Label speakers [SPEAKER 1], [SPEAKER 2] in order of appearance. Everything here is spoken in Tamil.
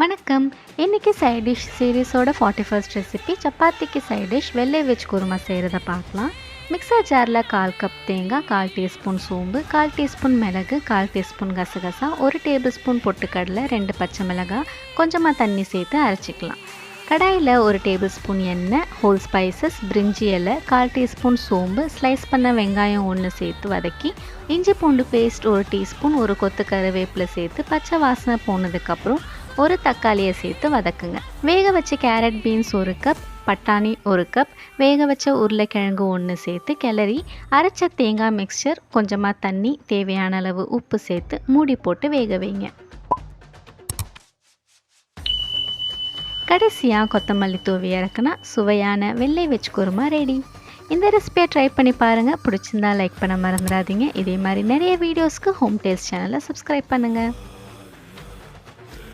[SPEAKER 1] வணக்கம். இன்றைக்கி சைட் டிஷ் சீரீஸோட ஃபார்ட்டி ஃபர்ஸ்ட் ரெசிபி சப்பாத்திக்கு சைட் டிஷ் வெள்ளை வெஜ் குருமா செய்கிறத பார்க்கலாம். மிக்சர் ஜாரில் கால் கப் தேங்காய் கால் டீஸ்பூன் சோம்பு கால் டீஸ்பூன் மிளகு கால் டீஸ்பூன் கசகசா ஒரு டேபிள் ஸ்பூன் பொட்டுக்கடலை ரெண்டு பச்சை மிளகாய் கொஞ்சமாக தண்ணி சேர்த்து அரைச்சிக்கலாம். கடாயில் ஒரு டேபிள் ஸ்பூன் எண்ணெய் ஹோல் ஸ்பைசஸ் பிரிஞ்சி இலை கால் டீஸ்பூன் சோம்பு ஸ்லைஸ் பண்ண வெங்காயம் ஒன்று சேர்த்து வதக்கி இஞ்சி பூண்டு பேஸ்ட் ஒரு டீஸ்பூன் ஒரு கொத்து கருவேப்பிலை சேர்த்து பச்சை வாசனை போனதுக்கப்புறம் ஒரு தக்காளியை சேர்த்து வதக்குங்க. வேக வச்ச கேரட் பீன்ஸ் ஒரு கப் பட்டாணி ஒரு கப் வேக வச்ச உருளைக்கிழங்கு ஒன்று சேர்த்து கிளறி அரைச்ச தேங்காய் மிக்சர் கொஞ்சமாக தண்ணி தேவையான அளவு உப்பு சேர்த்து மூடி போட்டு வேக வைங்க. கடைசியாக கொத்தமல்லி தூவி இறக்குனா சுவையான வெள்ளை வெஜ் குருமா ரெடி இந்த ரெசிபியை ட்ரை பண்ணி பாருங்கள் பிடிச்சிருந்தா லைக் பண்ண மறந்துடாதீங்க. இதே மாதிரி நிறைய வீடியோஸ்க்கு ஹோம் டேஸ்ட் சேனலை சப்ஸ்கிரைப் பண்ணுங்கள்